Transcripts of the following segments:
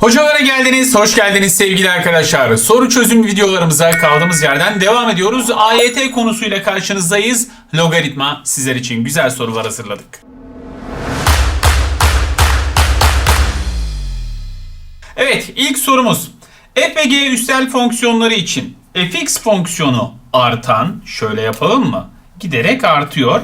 Hocalara geldiniz, hoş geldiniz sevgili arkadaşlar. Soru çözüm videolarımıza kaldığımız yerden devam ediyoruz. AYT konusuyla karşınızdayız. Logaritma sizler için güzel sorular hazırladık. Evet, ilk sorumuz. f ve g üstel fonksiyonları için fx fonksiyonu artan, şöyle yapalım mı? Giderek artıyor.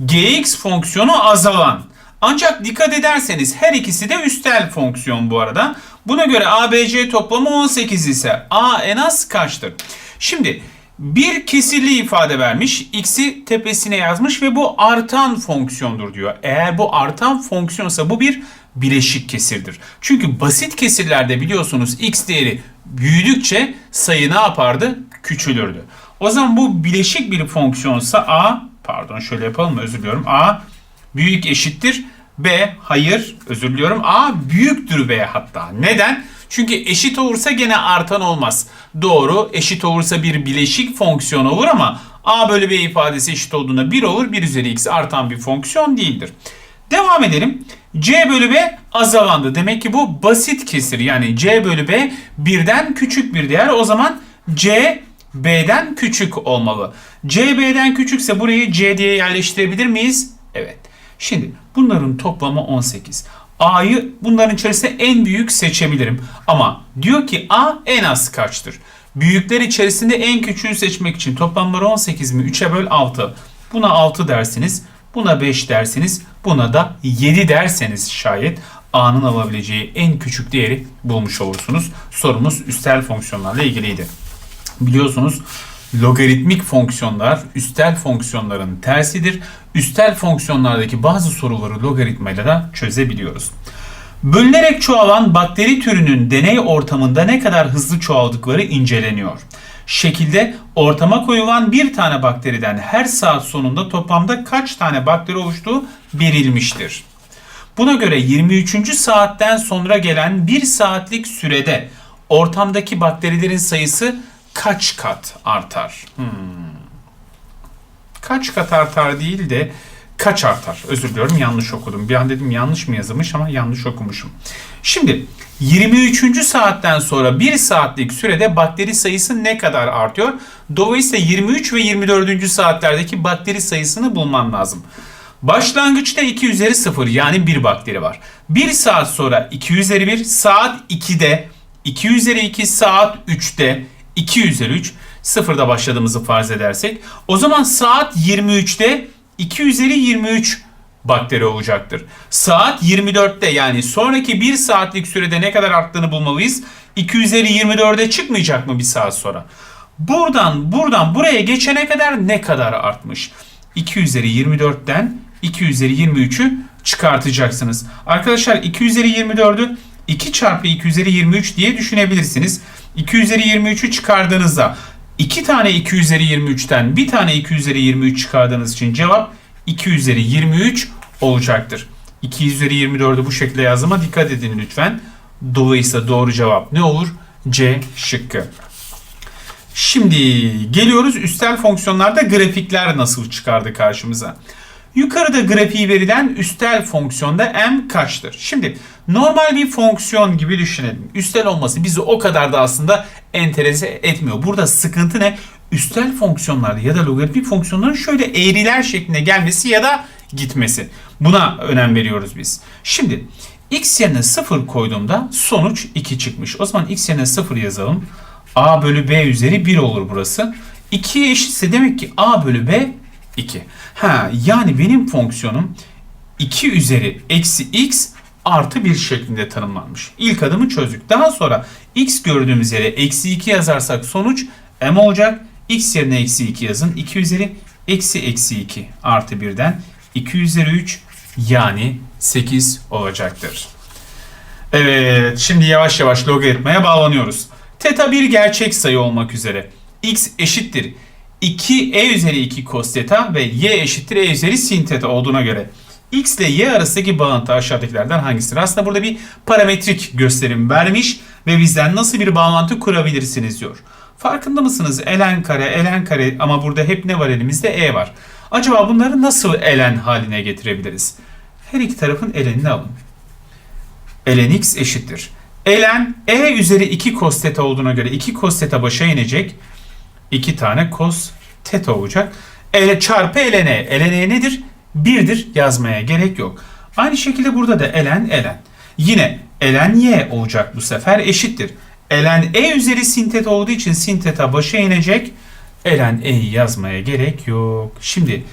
gx fonksiyonu azalan. Ancak dikkat ederseniz her ikisi de üstel fonksiyon bu arada. Buna göre ABC toplamı 18 ise A en az kaçtır? Şimdi bir kesirli ifade vermiş. X'i tepesine yazmış ve bu artan fonksiyondur diyor. Eğer bu artan fonksiyonsa bu bir bileşik kesirdir. Çünkü basit kesirlerde biliyorsunuz x değeri büyüdükçe sayı ne yapardı? Küçülürdü. O zaman bu bileşik bir fonksiyonsa a pardon şöyle yapalım özür diliyorum. a büyük eşittir b hayır özür diliyorum a büyüktür b hatta. Neden? Çünkü eşit olursa gene artan olmaz. Doğru eşit olursa bir bileşik fonksiyon olur ama a bölü b ifadesi eşit olduğunda 1 olur. 1 üzeri x artan bir fonksiyon değildir. Devam edelim. C bölü B azalandı. Demek ki bu basit kesir. Yani C bölü B birden küçük bir değer. O zaman C B'den küçük olmalı. C B'den küçükse burayı C diye yerleştirebilir miyiz? Evet. Şimdi bunların toplamı 18. A'yı bunların içerisinde en büyük seçebilirim. Ama diyor ki A en az kaçtır? Büyükler içerisinde en küçüğü seçmek için toplamları 18 mi? 3'e böl 6. Buna 6 dersiniz. Buna 5 dersiniz. Buna da 7 derseniz şayet A'nın alabileceği en küçük değeri bulmuş olursunuz. Sorumuz üstel fonksiyonlarla ilgiliydi. Biliyorsunuz logaritmik fonksiyonlar üstel fonksiyonların tersidir. Üstel fonksiyonlardaki bazı soruları logaritmayla da çözebiliyoruz. Bölünerek çoğalan bakteri türünün deney ortamında ne kadar hızlı çoğaldıkları inceleniyor. Şekilde ortama koyulan bir tane bakteriden her saat sonunda toplamda kaç tane bakteri oluştuğu verilmiştir. Buna göre 23. saatten sonra gelen 1 saatlik sürede ortamdaki bakterilerin sayısı kaç kat artar? Hmm. Kaç kat artar değil de kaç artar? Özür diliyorum yanlış okudum. Bir an dedim yanlış mı yazılmış ama yanlış okumuşum. Şimdi 23. saatten sonra 1 saatlik sürede bakteri sayısı ne kadar artıyor? Dolayısıyla 23 ve 24. saatlerdeki bakteri sayısını bulmam lazım. Başlangıçta 2 üzeri 0 yani 1 bakteri var. 1 saat sonra 2 üzeri 1, saat 2'de 2 üzeri 2, saat 3'te 2 üzeri 3, sıfırda başladığımızı farz edersek. O zaman saat 23'te 2 üzeri 23 bakteri olacaktır. Saat 24'te yani sonraki 1 saatlik sürede ne kadar arttığını bulmalıyız. 2 üzeri 24'e çıkmayacak mı bir saat sonra? Buradan buradan buraya geçene kadar ne kadar artmış? 2 üzeri 24'ten 2 üzeri 23'ü çıkartacaksınız. Arkadaşlar 2 üzeri 24'ü 2 çarpı 2 üzeri 23 diye düşünebilirsiniz. 2 üzeri 23'ü çıkardığınızda 2 tane 2 üzeri 23'ten 1 tane 2 üzeri 23 çıkardığınız için cevap 2 üzeri 23 olacaktır. 2 üzeri 24'ü bu şekilde yazıma dikkat edin lütfen. Dolayısıyla doğru cevap ne olur? C şıkkı. Şimdi geliyoruz üstel fonksiyonlarda grafikler nasıl çıkardı karşımıza. Yukarıda grafiği verilen üstel fonksiyonda m kaçtır? Şimdi normal bir fonksiyon gibi düşünelim. Üstel olması bizi o kadar da aslında enterese etmiyor. Burada sıkıntı ne? Üstel fonksiyonlarda ya da logaritmik fonksiyonların şöyle eğriler şeklinde gelmesi ya da gitmesi. Buna önem veriyoruz biz. Şimdi x yerine 0 koyduğumda sonuç 2 çıkmış. O zaman x yerine 0 yazalım. a bölü b üzeri 1 olur burası. 2'ye eşitse demek ki a bölü b 2. Ha yani benim fonksiyonum 2 üzeri eksi x artı 1 şeklinde tanımlanmış. İlk adımı çözdük. Daha sonra x gördüğümüz yere eksi 2 yazarsak sonuç m olacak. x yerine eksi 2 yazın. 2 üzeri eksi eksi 2 artı 1'den 2 üzeri 3 yani 8 olacaktır. Evet şimdi yavaş yavaş logaritmaya bağlanıyoruz. Teta bir gerçek sayı olmak üzere. x eşittir 2 e üzeri 2 cos theta ve y eşittir e üzeri sin theta olduğuna göre x ile y arasındaki bağıntı aşağıdakilerden hangisidir? Aslında burada bir parametrik gösterim vermiş ve bizden nasıl bir bağlantı kurabilirsiniz diyor. Farkında mısınız? ln kare, ln kare ama burada hep ne var elimizde? e var. Acaba bunları nasıl ln haline getirebiliriz? Her iki tarafın ln'ini alın. ln x eşittir. ln e üzeri 2 cos theta olduğuna göre 2 cos theta başa inecek. 2 tane cos theta olacak. E çarpı ln e. ln e nedir? 1'dir yazmaya gerek yok. Aynı şekilde burada da ln ln. Yine ln y olacak bu sefer eşittir. ln e üzeri sin theta olduğu için sin theta başa inecek. ln e'yi yazmaya gerek yok. Şimdi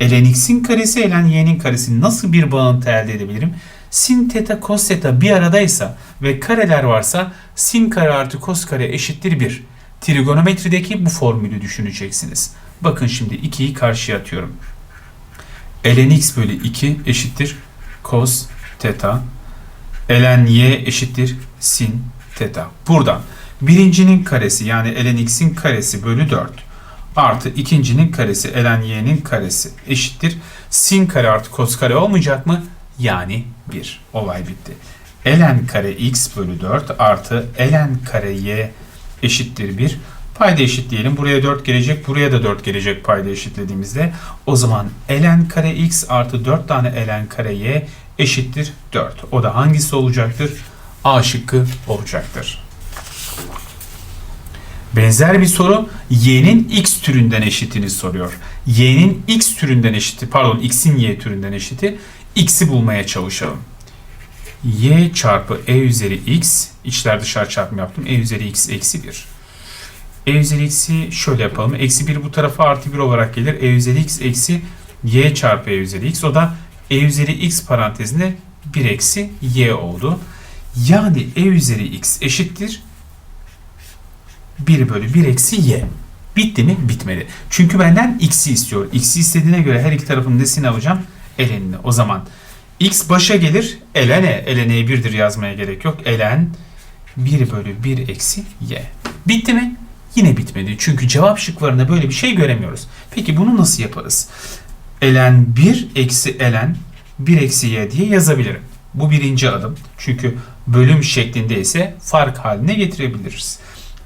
ln x'in karesi ln y'nin karesi nasıl bir bağıntı elde edebilirim? Sin theta cos theta bir aradaysa ve kareler varsa sin kare artı cos kare eşittir 1. Trigonometrideki bu formülü düşüneceksiniz. Bakın şimdi 2'yi karşıya atıyorum. Ln x bölü 2 eşittir cos theta. ln y eşittir sin theta. Buradan birincinin karesi yani ln x'in karesi bölü 4 artı ikincinin karesi ln y'nin karesi eşittir. Sin kare artı cos kare olmayacak mı? Yani 1. Olay bitti. ln kare x bölü 4 artı ln kare y eşittir 1. Payda eşitleyelim. Buraya 4 gelecek. Buraya da 4 gelecek payda eşitlediğimizde. O zaman ln kare x artı 4 tane ln kare y eşittir 4. O da hangisi olacaktır? A şıkkı olacaktır. Benzer bir soru y'nin x türünden eşitini soruyor. y'nin x türünden eşiti pardon x'in y türünden eşiti x'i bulmaya çalışalım. y çarpı e üzeri x içler dışarı çarpımı yaptım. e üzeri x eksi 1. e üzeri x'i şöyle yapalım. Eksi 1 bu tarafa artı 1 olarak gelir. e üzeri x eksi y çarpı e üzeri x. O da e üzeri x parantezinde 1 eksi y oldu. Yani e üzeri x eşittir 1 bölü 1 eksi y. Bitti mi? Bitmedi. Çünkü benden x'i istiyor. x'i istediğine göre her iki tarafın nesini alacağım? Elenini. O zaman x başa gelir. Elene. Elene'ye 1'dir yazmaya gerek yok. Elen 1 bölü 1 eksi y. Bitti mi? Yine bitmedi. Çünkü cevap şıklarında böyle bir şey göremiyoruz. Peki bunu nasıl yaparız? Elen 1 eksi elen 1 eksi y diye yazabilirim. Bu birinci adım. Çünkü bölüm şeklinde ise fark haline getirebiliriz.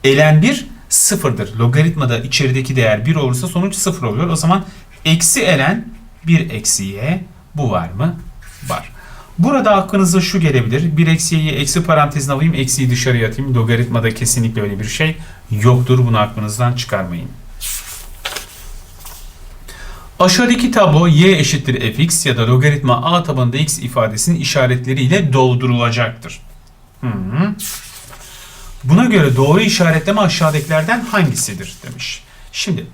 Elen 1 sıfırdır. Logaritmada içerideki değer 1 olursa sonuç 0 oluyor. O zaman eksi elen 1 eksi y bu var mı? Var. Burada aklınıza şu gelebilir. 1 eksi y'yi eksi parantezine alayım. Eksiyi dışarıya atayım. Logaritmada kesinlikle öyle bir şey yoktur. Bunu aklınızdan çıkarmayın. Aşağıdaki tablo y eşittir fx ya da logaritma a tabanında x ifadesinin işaretleriyle doldurulacaktır. Hı -hı. Buna göre doğru işaretleme aşağıdakilerden hangisidir demiş. Şimdi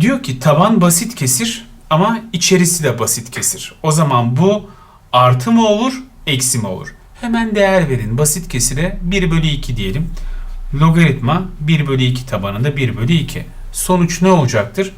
diyor ki taban basit kesir ama içerisi de basit kesir. O zaman bu artı mı olur, eksi mi olur? Hemen değer verin. Basit kesire 1 bölü 2 diyelim. Logaritma 1 bölü 2 tabanında 1 bölü 2. Sonuç ne olacaktır?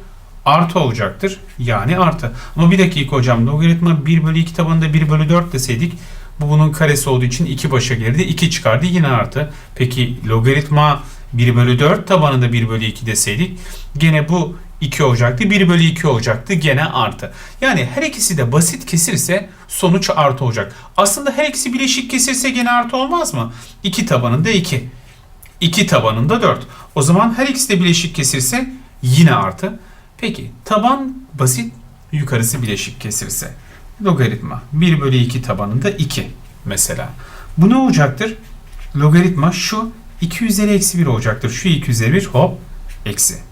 Artı olacaktır. Yani artı. Ama bir dakika hocam logaritma 1 bölü 2 tabanında 1 bölü 4 deseydik bu bunun karesi olduğu için 2 başa geldi. 2 çıkardı yine artı. Peki logaritma 1 bölü 4 tabanında 1 bölü 2 deseydik gene bu 2 olacaktı. 1 bölü 2 olacaktı. Gene artı. Yani her ikisi de basit kesirse sonuç artı olacak. Aslında her ikisi bileşik kesirse gene artı olmaz mı? 2 tabanında 2. 2 tabanında 4. O zaman her ikisi de bileşik kesirse yine artı. Peki taban basit yukarısı bileşik kesirse logaritma 1 bölü 2 tabanında 2 mesela. Bu ne olacaktır? Logaritma şu 2 üzeri eksi 1 olacaktır. Şu 2 üzeri 1 hop eksi.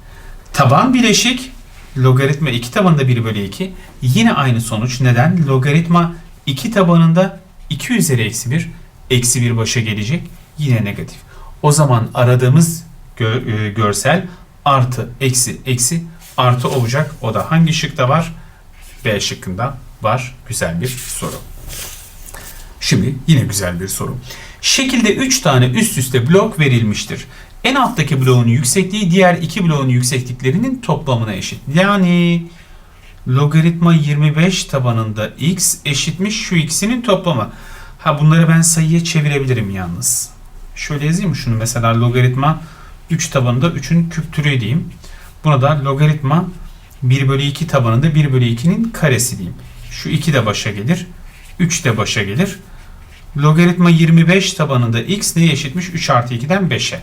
Taban bileşik logaritma 2 tabanında 1 bölü 2 yine aynı sonuç. Neden? Logaritma 2 tabanında 2 üzeri eksi 1 eksi 1 başa gelecek. Yine negatif. O zaman aradığımız e, görsel artı eksi eksi artı olacak. O da hangi şıkta var? B şıkkında var. Güzel bir soru. Şimdi yine güzel bir soru. Şekilde 3 tane üst üste blok verilmiştir. En alttaki bloğun yüksekliği diğer iki bloğun yüksekliklerinin toplamına eşit. Yani logaritma 25 tabanında x eşitmiş şu ikisinin toplamı. Ha bunları ben sayıya çevirebilirim yalnız. Şöyle yazayım şunu mesela logaritma 3 tabanında 3'ün küp türü diyeyim. Buna da logaritma 1 bölü 2 tabanında 1 bölü 2'nin karesi diyeyim. Şu 2 de başa gelir. 3 de başa gelir. Logaritma 25 tabanında x neye eşitmiş? 3 artı 2'den 5'e.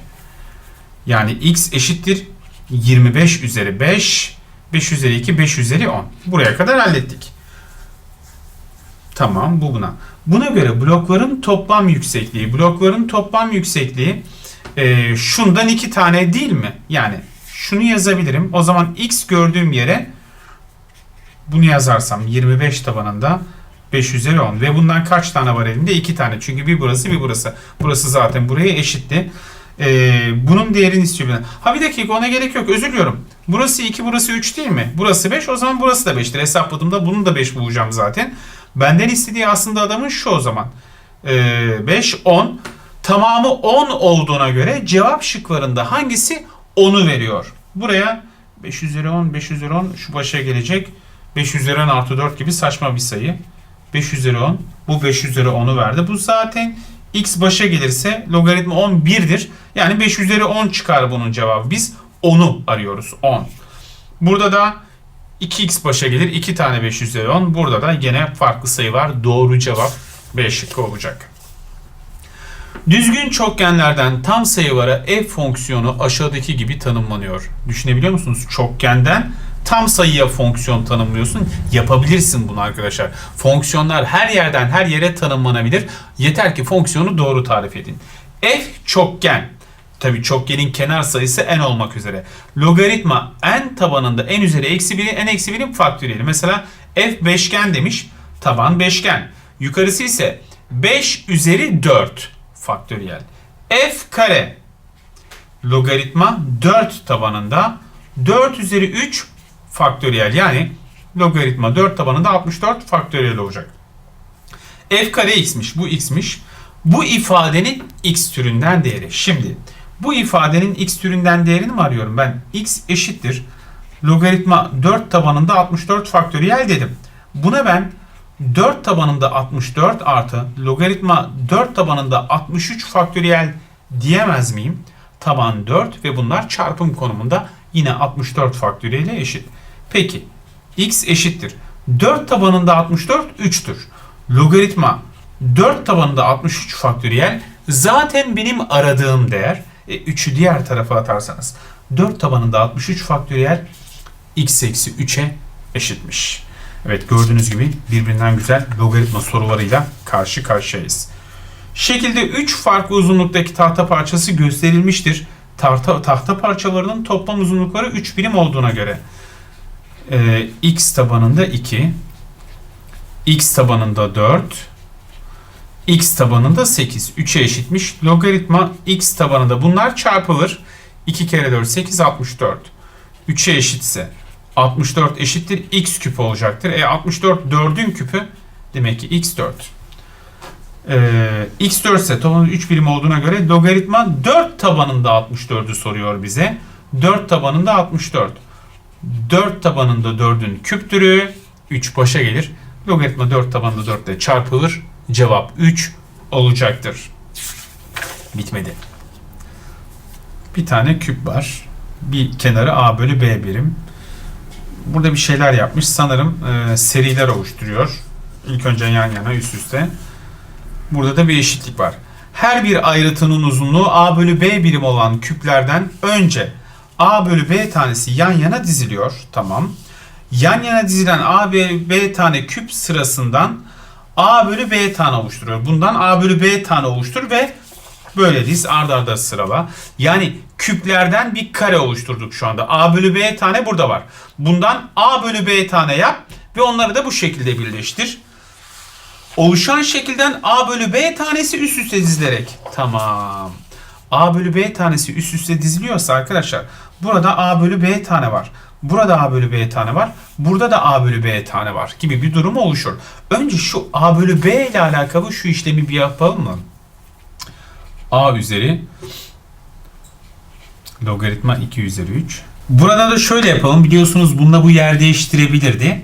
Yani x eşittir 25 üzeri 5. 5 üzeri 2, 5 üzeri 10. Buraya kadar hallettik. Tamam bu buna. Buna göre blokların toplam yüksekliği. Blokların toplam yüksekliği e, şundan iki tane değil mi? Yani şunu yazabilirim. O zaman x gördüğüm yere bunu yazarsam 25 tabanında 5 üzeri 10 ve bundan kaç tane var elimde? 2 tane. Çünkü bir burası bir burası. Burası zaten buraya eşitti. Ee, bunun değerini istiyor. Ha bir dakika ona gerek yok. Özür diliyorum. Burası 2 burası 3 değil mi? Burası 5 o zaman burası da 5'tir. Hesapladığımda bunun da 5 bulacağım zaten. Benden istediği aslında adamın şu o zaman. Ee, 5 10 tamamı 10 olduğuna göre cevap şıklarında hangisi 10'u veriyor? Buraya 5 üzeri 10 5 üzeri 10 şu başa gelecek. 5 üzeri 10 artı 4 gibi saçma bir sayı. 5 üzeri 10. Bu 5 üzeri 10'u verdi. Bu zaten x başa gelirse logaritma 10 1'dir. Yani 5 üzeri 10 çıkar bunun cevabı. Biz 10'u arıyoruz. 10. Burada da 2x başa gelir. 2 tane 5 üzeri 10. Burada da yine farklı sayı var. Doğru cevap B şıkkı olacak. Düzgün çokgenlerden tam sayılara f fonksiyonu aşağıdaki gibi tanımlanıyor. Düşünebiliyor musunuz? Çokgenden tam sayıya fonksiyon tanımlıyorsun. Yapabilirsin bunu arkadaşlar. Fonksiyonlar her yerden her yere tanımlanabilir. Yeter ki fonksiyonu doğru tarif edin. F çokgen. Tabii çokgenin kenar sayısı n olmak üzere. Logaritma n tabanında n üzeri eksi 1'i n eksi 1'in faktöriyeli. Mesela f beşgen demiş. Taban beşgen. Yukarısı ise 5 üzeri 4 faktöriyel. f kare logaritma 4 tabanında 4 üzeri 3 faktöriyel. Yani logaritma 4 tabanında 64 faktöriyel olacak. f kare x'miş. Bu x'miş. Bu ifadenin x türünden değeri. Şimdi bu ifadenin x türünden değerini mi arıyorum? Ben x eşittir. Logaritma 4 tabanında 64 faktöriyel dedim. Buna ben 4 tabanında 64 artı logaritma 4 tabanında 63 faktöriyel diyemez miyim? Taban 4 ve bunlar çarpım konumunda yine 64 faktöriyel eşit. Peki x eşittir. 4 tabanında 64 3'tür. Logaritma 4 tabanında 63 faktöriyel zaten benim aradığım değer. E, 3'ü diğer tarafa atarsanız 4 tabanında 63 faktöriyel x eksi 3'e eşitmiş. Evet gördüğünüz gibi birbirinden güzel logaritma sorularıyla karşı karşıyayız. Şekilde 3 farklı uzunluktaki tahta parçası gösterilmiştir. Tahta, tahta parçalarının toplam uzunlukları 3 birim olduğuna göre e, x tabanında 2, x tabanında 4, x tabanında 8. 3'e eşitmiş. Logaritma x tabanında bunlar çarpılır. 2 kere 4 8 64. 3'e eşitse 64 eşittir x küp olacaktır. E 64 4'ün küpü demek ki x 4. Ee, x 4 ise tabanı 3 birim olduğuna göre logaritma 4 tabanında 64'ü soruyor bize. 4 tabanında 64. 4 tabanında 4'ün küptürü 3 başa gelir. Logaritma 4 tabanında 4 ile çarpılır. Cevap 3 olacaktır. Bitmedi. Bir tane küp var. Bir kenarı a bölü b birim. Burada bir şeyler yapmış. Sanırım e, seriler oluşturuyor. İlk önce yan yana üst üste. Burada da bir eşitlik var. Her bir ayrıtının uzunluğu a bölü b birim olan küplerden önce a bölü b tanesi yan yana diziliyor. Tamam. Yan yana dizilen a ve b tane küp sırasından a bölü b tane oluşturuyor. Bundan a bölü b tane oluştur ve böyle diz ard arda sırala. Yani küplerden bir kare oluşturduk şu anda. a bölü b tane burada var. Bundan a bölü b tane yap ve onları da bu şekilde birleştir. Oluşan şekilden a bölü b tanesi üst üste dizilerek. Tamam. a bölü b tanesi üst üste diziliyorsa arkadaşlar burada a bölü b tane var. Burada a bölü b tane var. Burada da a bölü b tane var gibi bir durum oluşur. Önce şu a bölü b ile alakalı şu işlemi bir yapalım mı? a üzeri logaritma 2 üzeri 3. Burada da şöyle yapalım. Biliyorsunuz bununla bu yer değiştirebilirdi.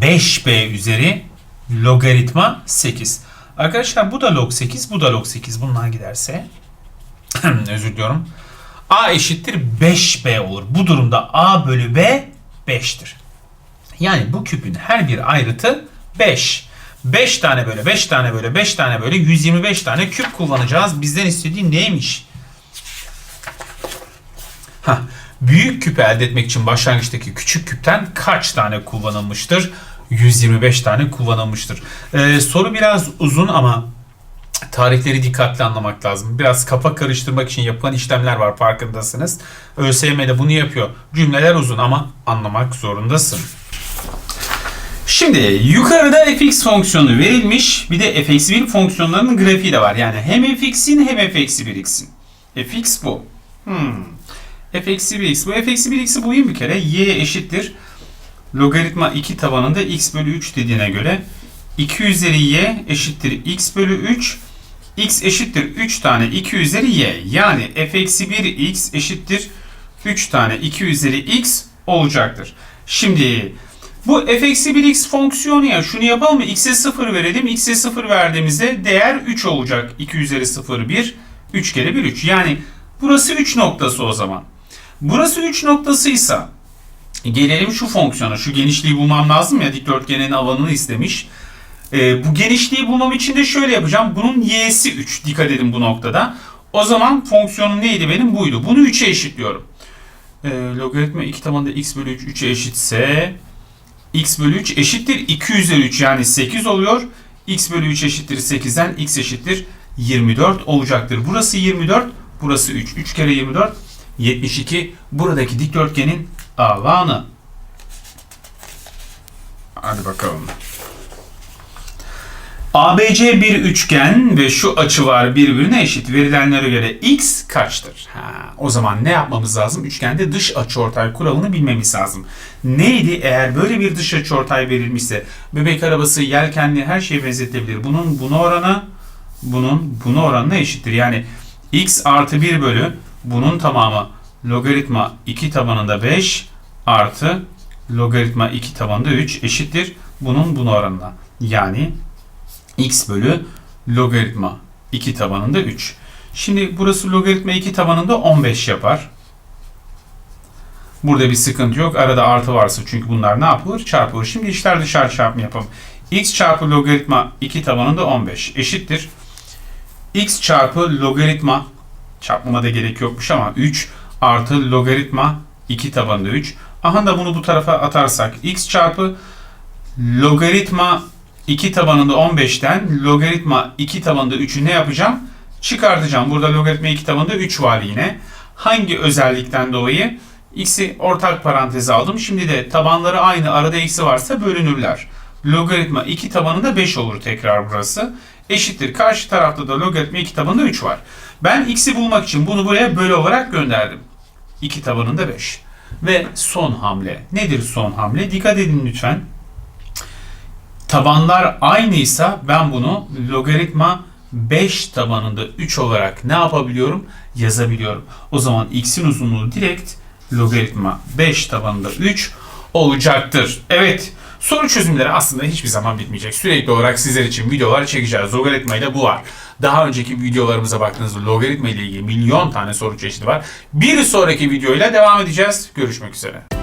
5b üzeri logaritma 8. Arkadaşlar bu da log 8, bu da log 8. Bunlar giderse özür diliyorum. A eşittir 5B olur. Bu durumda A bölü B 5'tir. Yani bu küpün her bir ayrıtı 5. 5 tane böyle, 5 tane böyle, 5 tane böyle 125 tane küp kullanacağız. Bizden istediği neymiş? Hah, büyük küpü elde etmek için başlangıçtaki küçük küpten kaç tane kullanılmıştır? 125 tane kullanılmıştır. Ee, soru biraz uzun ama tarihleri dikkatli anlamak lazım. Biraz kafa karıştırmak için yapılan işlemler var farkındasınız. ÖSYM de bunu yapıyor. Cümleler uzun ama anlamak zorundasın. Şimdi yukarıda fx fonksiyonu verilmiş. Bir de fx1 fonksiyonlarının grafiği de var. Yani hem fx'in hem f-1x'in. fx bu. Hmm. f-1x bu. f-1x'i bulayım bir kere. y eşittir. Logaritma 2 tabanında x bölü 3 dediğine göre 2 üzeri y eşittir x bölü 3 x eşittir 3 tane 2 üzeri y. Yani f eksi 1 x eşittir 3 tane 2 üzeri x olacaktır. Şimdi bu f eksi 1x fonksiyonu ya şunu yapalım mı? x'e 0 verelim. x'e 0 verdiğimizde değer 3 olacak. 2 üzeri 0 1. 3 kere 1 3. Yani burası 3 noktası o zaman. Burası 3 noktasıysa gelelim şu fonksiyona. Şu genişliği bulmam lazım ya dikdörtgenin alanını istemiş. Ee, bu genişliği bulmam için de şöyle yapacağım. Bunun y'si 3. Dikkat edin bu noktada. O zaman fonksiyonum neydi benim? Buydu. Bunu 3'e eşitliyorum. Ee, logaritma 2 tabanında x bölü 3 3'e eşitse x bölü 3 eşittir 2 üzeri 3 yani 8 oluyor. x bölü 3 eşittir 8'den x eşittir 24 olacaktır. Burası 24, burası 3. 3 kere 24 72 buradaki dikdörtgenin alanı. Hadi bakalım. ABC bir üçgen ve şu açılar birbirine eşit. Verilenlere göre x kaçtır? Ha, o zaman ne yapmamız lazım? Üçgende dış açıortay kuralını bilmemiz lazım. Neydi? Eğer böyle bir dış açıortay verilmişse bebek arabası, yelkenli her şeye benzetilebilir. Bunun buna oranı bunun buna oranına eşittir. Yani x artı 1 bölü bunun tamamı logaritma 2 tabanında 5 artı logaritma 2 tabanında 3 eşittir. Bunun buna oranına. Yani x bölü logaritma 2 tabanında 3. Şimdi burası logaritma 2 tabanında 15 yapar. Burada bir sıkıntı yok. Arada artı varsa çünkü bunlar ne yapılır? Çarpılır. Şimdi işler dışarı çarpımı yapalım. x çarpı logaritma 2 tabanında 15 eşittir. x çarpı logaritma çarpmama da gerek yokmuş ama 3 artı logaritma 2 tabanında 3. Aha da bunu bu tarafa atarsak x çarpı logaritma 2 tabanında 15'ten logaritma 2 tabanında 3'ü ne yapacağım? Çıkartacağım. Burada logaritma 2 tabanında 3 var yine. Hangi özellikten dolayı? X'i ortak paranteze aldım. Şimdi de tabanları aynı arada eksi varsa bölünürler. Logaritma 2 tabanında 5 olur tekrar burası. Eşittir. Karşı tarafta da logaritma 2 tabanında 3 var. Ben x'i bulmak için bunu buraya bölü olarak gönderdim. 2 tabanında 5. Ve son hamle. Nedir son hamle? Dikkat edin lütfen tabanlar aynıysa ben bunu logaritma 5 tabanında 3 olarak ne yapabiliyorum? Yazabiliyorum. O zaman x'in uzunluğu direkt logaritma 5 tabanında 3 olacaktır. Evet. Soru çözümleri aslında hiçbir zaman bitmeyecek. Sürekli olarak sizler için videolar çekeceğiz. Logaritma ile bu var. Daha önceki videolarımıza baktığınızda logaritma ile ilgili milyon tane soru çeşidi var. Bir sonraki videoyla devam edeceğiz. Görüşmek üzere.